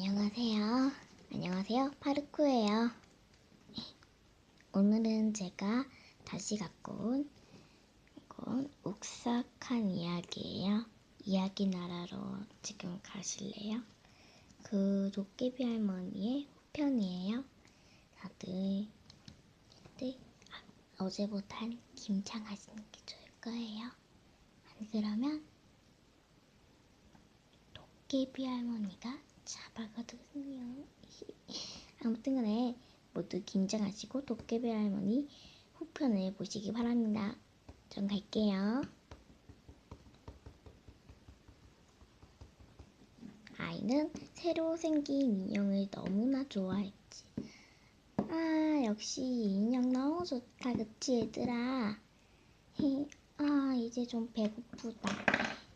안녕하세요. 안녕하세요. 파르쿠예요. 오늘은 제가 다시 갖고 온 이건 옥삭한 이야기예요. 이야기 나라로 지금 가실래요? 그 도깨비 할머니의 후편이에요. 다들 네, 아, 어제보단 김장 하시는 게 좋을 거예요. 안 그러면 도깨비 할머니가 잡아가거든요. 아무튼 간에 모두 긴장하시고 도깨비 할머니 후편을 보시기 바랍니다. 전 갈게요. 아이는 새로 생긴 인형을 너무나 좋아했지. 아, 역시 이 인형 너무 좋다, 그치, 얘들아? 히, 아, 이제 좀 배고프다.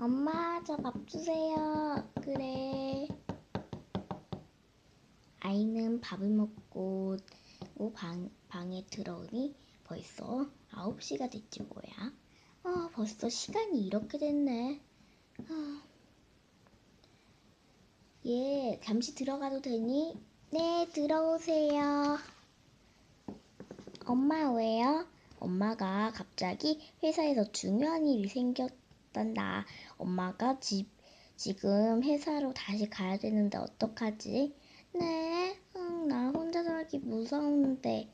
엄마, 저 밥 주세요. 그래. 아이는 밥을 먹고 방, 방에 들어오니 벌써 9시가 됐지 뭐야. 아, 벌써 시간이 이렇게 됐네. 아. 예, 잠시 들어가도 되니? 네, 들어오세요. 엄마 왜요? 엄마가 갑자기 회사에서 중요한 일이 생겼 단다. 엄마가 집, 지금 회사로 다시 가야 되는데 어떡하지? 네, 응, 나 혼자 살기 무서운데.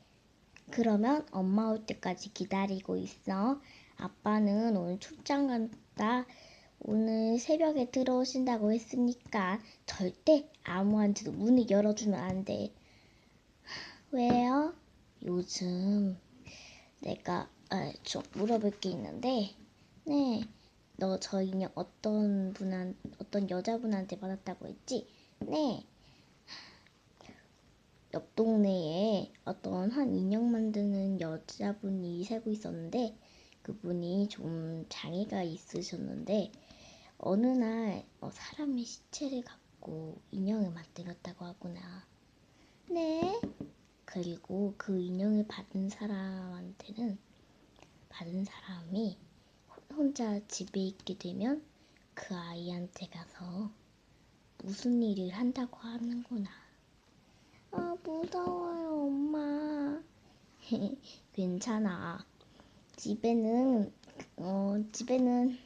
그러면 엄마 올 때까지 기다리고 있어. 아빠는 오늘 출장 간다. 오늘 새벽에 들어오신다고 했으니까 절대 아무한테도 문을 열어주면 안 돼. 왜요? 요즘 내가 아, 좀 물어볼 게 있는데, 네, 너 저 인형 어떤 분한 어떤 여자분한테 받았다고 했지? 네. 옆 동네에 어떤 한 인형 만드는 여자분이 살고 있었는데 그분이 좀 장애가 있으셨는데 어느 날 어, 사람의 시체를 갖고 인형을 만들었다고 하구나. 네. 그리고 그 인형을 받은 사람한테는 받은 사람이 혼자 집에 있게 되면 그 아이한테 가서 무슨 일을 한다고 하는구나. 아, 무서워요, 엄마. 괜찮아. 집에는, 어, 집에는,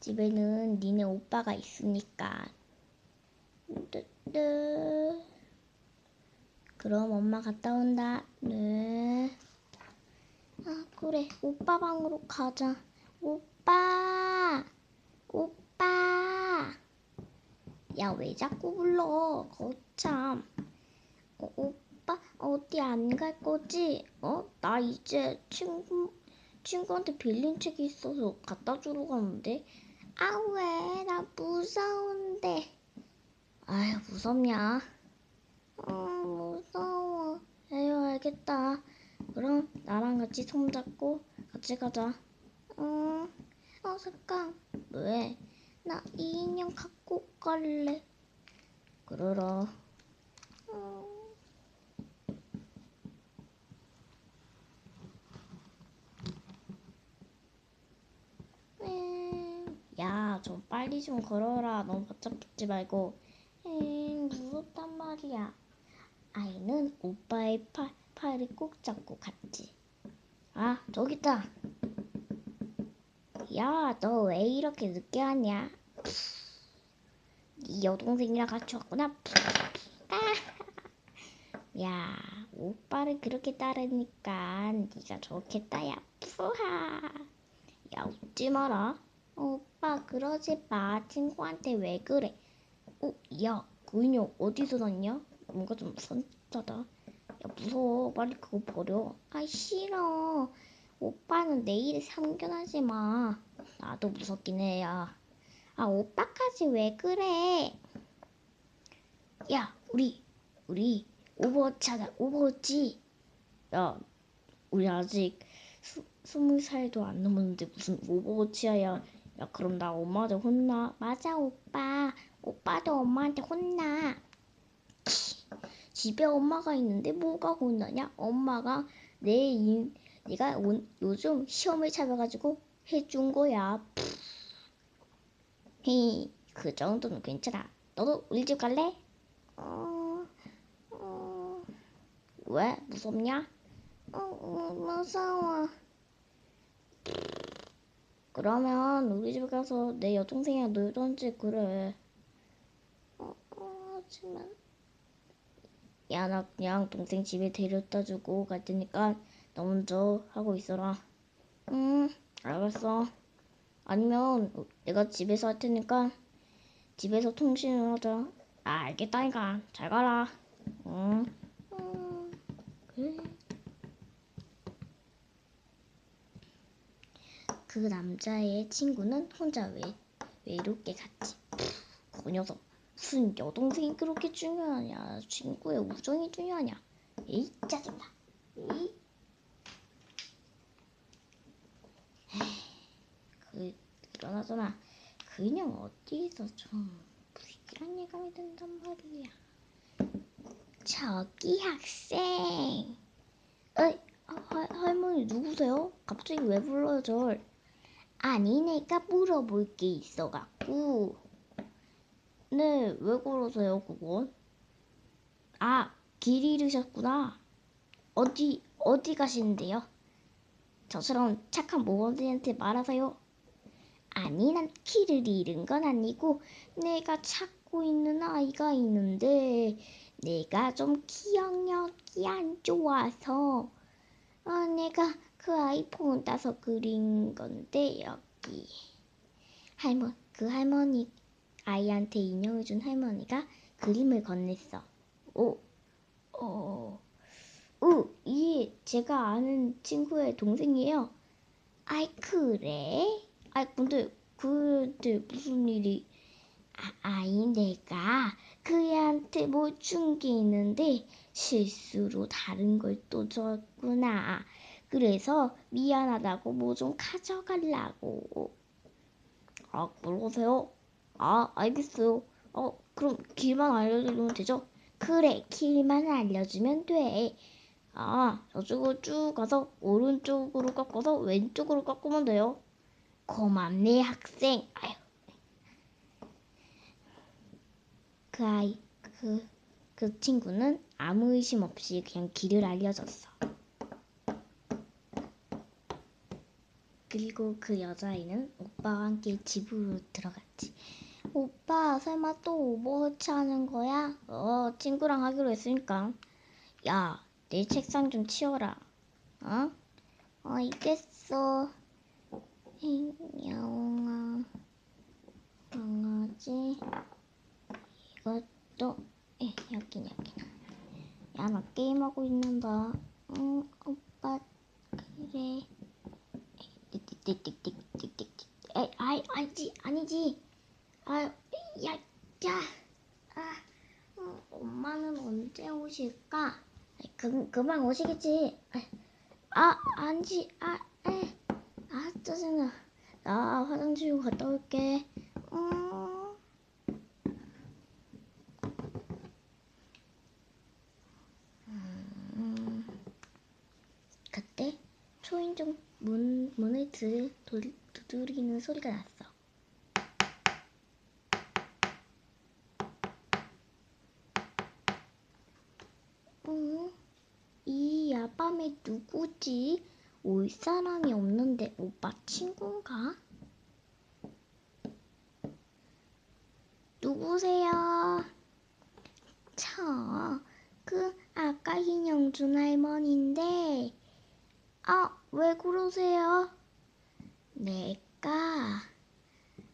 집에는 니네 오빠가 있으니까. 그럼 엄마 갔다 온다. 네. 아, 그래. 오빠 방으로 가자. 오빠! 오빠! 야, 왜 자꾸 불러? 거참. 어, 오빠, 어디 안 갈 거지? 어? 나 이제 친구, 친구한테 빌린 책이 있어서 갖다 주러 가는데. 아, 왜? 나 무서운데. 아휴, 무섭냐? 어, 무서워. 에휴, 알겠다. 그럼 나랑 같이 손잡고 같이 가자. 어, 어, 잠깐. 왜? 나 이 인형 갖고 갈래. 그러라. 어. 음, 야, 좀 빨리 좀 걸어라. 너무 바짝 붙지 말고. 음, 무섭단 말이야. 아이는 오빠의 팔, 팔을 꼭 잡고 갔지. 아, 저기 있다. 야, 너 왜 이렇게 늦게 왔냐? 네 여동생이랑 같이 왔구나. 아. 야, 오빠를 그렇게 따르니까 네가 좋겠다, 야. 푸하. 야, 웃지 마라. 오빠, 그러지 마. 친구한테 왜 그래? 어, 야, 그 인형 어디서 났냐? 뭔가 좀 무섭다. 야, 무서워. 빨리 그거 버려. 아, 싫어. 오빠는 내일에 참견하지 마. 나도 무섭긴 해, 야. 아, 오빠까지 왜 그래? 야, 우리, 우리 오버워치 하자, 오버워치. 야, 우리 아직 스, 스물 살도 안 넘었는데 무슨 오버워치야, 야. 야, 그럼 나 엄마한테 혼나. 맞아, 오빠. 오빠도 엄마한테 혼나. 집에 엄마가 있는데 뭐가 혼나냐? 엄마가 내 인, 내가 온, 요즘 시험을 잡아가지고 해준 거야. 헤이, 그 정도는 괜찮아. 너도 우리 집 갈래? 어, 어, 왜? 무섭냐? 어, 어, 무서워. 그러면 우리 집 가서 내 여동생이랑 놀던지 그래. 어, 어, 하지만. 야, 나 그냥 동생 집에 데려다 주고 갈 테니까 너 먼저 하고 있어라. 응, 알겠어. 아니면 내가 집에서 할 테니까 집에서 통신을 하자. 아, 알겠다니까. 잘 가라. 응. 음, 그래. 그 남자의 친구는 혼자 외, 외롭게 갔지. 그 녀석 무슨 여동생이 그렇게 중요하냐? 친구의 우정이 중요하냐? 에이 짜증나. 에이. 그 그러나저나 그 인형 어디서 좀 불길한 예감이 든단 말이야. 저기 학생. 아, 할- 할머니 누구세요? 갑자기 왜 불러요 절? 아니 내가 물어볼 게 있어갖고. 네, 왜 그러세요, 그건? 아, 길 잃으셨구나. 어디, 어디 가시는데요? 저처럼 착한 모범생한테 말하세요. 아니, 난 길을 잃은 건 아니고, 내가 찾고 있는 아이가 있는데, 내가 좀 기억력이 안 좋아서, 아, 내가 그 아이 폰 따서 그린 건데, 여기. 할머, 그 할머니 아이한테 인형을 준 할머니가 그림을 건넸어. 오, 어, 오, 이 제가 아는 친구의 동생이에요. 아이 그래? 아이 근데 근데 무슨 일이? 아, 아이 내가 그 애한테 뭐준게 있는데 실수로 다른 걸 또 줬구나. 그래서 미안하다고 뭐 좀 가져가려고. 아 그러세요? 아, 알겠어요. 어, 그럼 길만 알려주면 되죠? 그래, 길만 알려주면 돼. 아, 저쪽으로 쭉 가서 오른쪽으로 꺾어서 왼쪽으로 꺾으면 돼요. 고맙네, 학생. 아유. 그 아이, 그, 그 친구는 아무 의심 없이 그냥 길을 알려줬어. 그리고 그 여자아이는 오빠와 함께 집으로 들어갔지. 오빠, 설마 또 오버워치 하는 거야? 어, 친구랑 하기로 했으니까. 야, 내 책상 좀 치워라. 어? 어, 알겠어. 영아, 강아지, 이것도, 에, 여긴, 여긴. 야, 나 게임하고 있는다. 응, 오빠, 그래. 띡띡띡띡띡띡띡. 에이, 아이, 아니지, 아니지. 아유, 야, 야, 아, 어, 엄마는 언제 오실까? 그만 오시겠지. 아, 아니지, 아, 에, 아, 짜증나. 나 화장실 좀 갔다 올게. 음. 음. 그때 초인종 문, 문을 드, 도, 두드리는 소리가 났어. 어? 이 야 밤에 누구지? 올 사람이 없는데 오빠 친구인가? 누구세요? 저, 그 아까 인형준 할머니인데 아, 왜 그러세요? 내가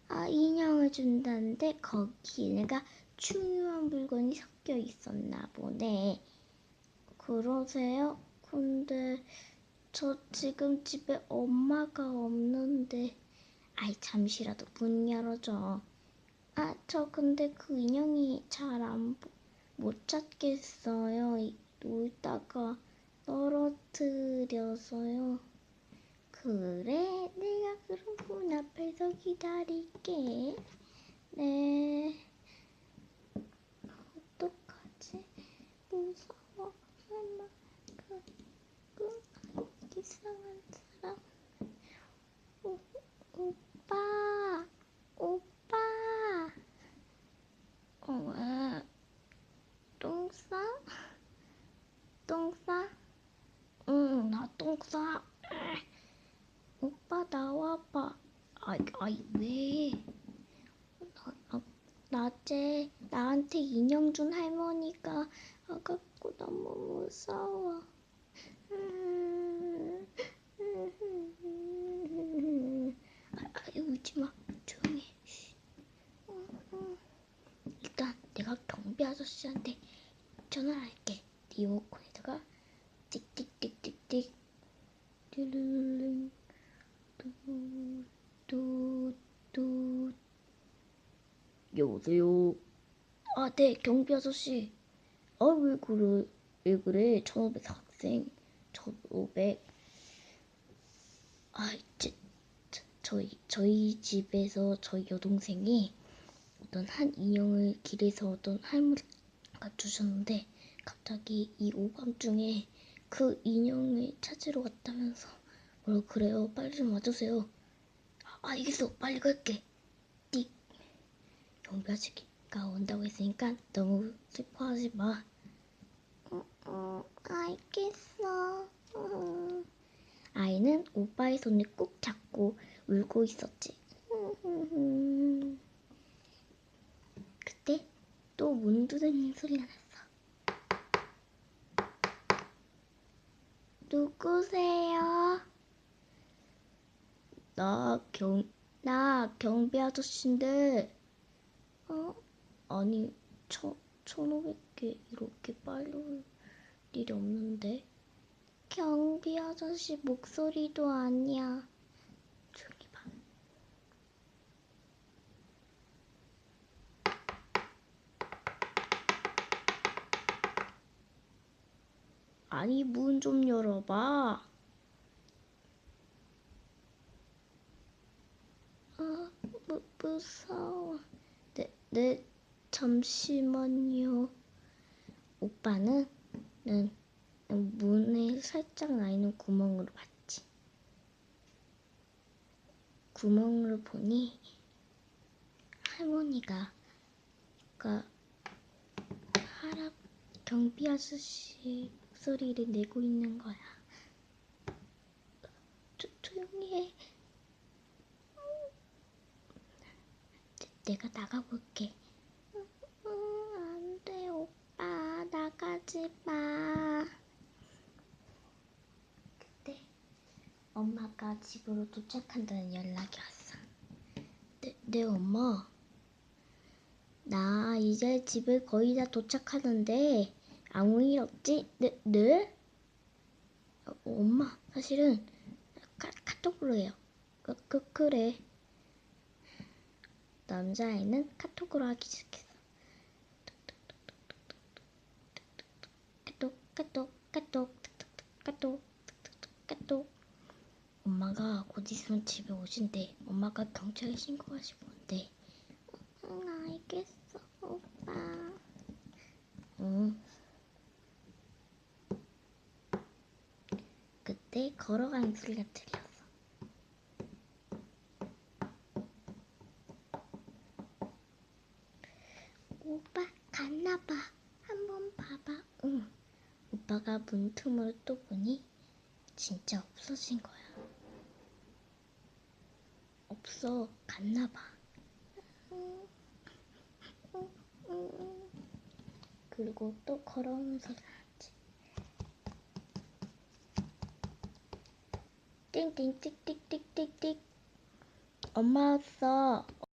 아, 인형을 준다는데 거기 내가 중요한 물건이 섞여 있었나 보네. 그러세요? 근데 저 지금 집에 엄마가 없는데 아이 잠시라도 문 열어줘. 아, 저 근데 그 인형이 잘 안 못 찾겠어요. 이- 놀다가 떨어뜨려서요. 그래, 내가 그럼 문 앞에서 기다릴게. 네. 이상한 사람 오, 오빠 오빠 어, 왜? 똥 싸? 똥 싸? 응, 나 똥 싸. 오빠 나와봐. 아이, 아이, 왜? 나, 나, 낮에 나한테 인형 준 할머니가 와갖고 너무 무서워. 음. 아, 울지 마. 조용히. 음, 음. 일단 내가 경비 아저씨한테 전화를 할게. 리모컨에다가 띡띡띡띡띡 뚜루룽 뚜뚜뚜 여보세요. 아, 네, 경비 아저씨. 아, 왜 그래? 왜 그래? 1500 학생. 1500. 아, 이제 저- 저희 저희 집에서 저희 여동생이 어떤 한 인형을 길에서 어떤 할머니가 주셨는데 갑자기 이 오밤중에 그 인형을 찾으러 갔다면서 뭐라 그래요? 빨리 좀 와주세요. 아, 알겠어. 빨리 갈게. 띡. 경비 아저씨가 온다고 했으니까 너무 슬퍼하지 마. 응, 응, 알겠어. 응. 아이는 오빠의 손을 꾹 잡고 울고 있었지. 응. 그때 또 문 두드리는 소리가 났어. 누구세요? 나 경, 나 경비 아저씨인데, 어? 아니, 천, 천오백 개 이렇게 빨리 올 일이 없는데. 경비 아저씨 목소리도 아니야. 아니, 문 좀 열어봐. 아, 무, 무서워. 네, 네, 잠시만요. 오빠는 는 문에 살짝 나 있는 구멍으로 봤지. 구멍으로 보니 할머니가 가 할아 경비 아저씨 목소리를 내고 있는 거야. 조, 조용히 해. 내가 나가볼게. 음, 안 돼, 오빠. 나가지 마. 그때 엄마가 집으로 도착한다는 연락이 왔어. 네, 네, 엄마. 나 이제 집에 거의 다 도착하는데 아무 일 없지? 네, 네? 어, 엄마, 사실은 카, 카톡으로 해요. 그, 그, 그래. 남자애는 카톡으로 하기 시작했어. 카톡, 카톡, 카톡, 카톡, 카톡, 카톡. 엄마가 곧 있으면 집에 오신대. 엄마가 경찰에 신고하시고 온대. 응, 알겠어, 오빠. 응. 그때 들렸어. 오빠 갔나봐. 한번 봐봐. 응. 오빠가 문틈으로 또 보니 진짜 없어진 거야. 없어. 갔나봐. 그리고 또 걸어오는 소리가 났지. 띵띵 띡띡띡띡띡. 엄마 왔어.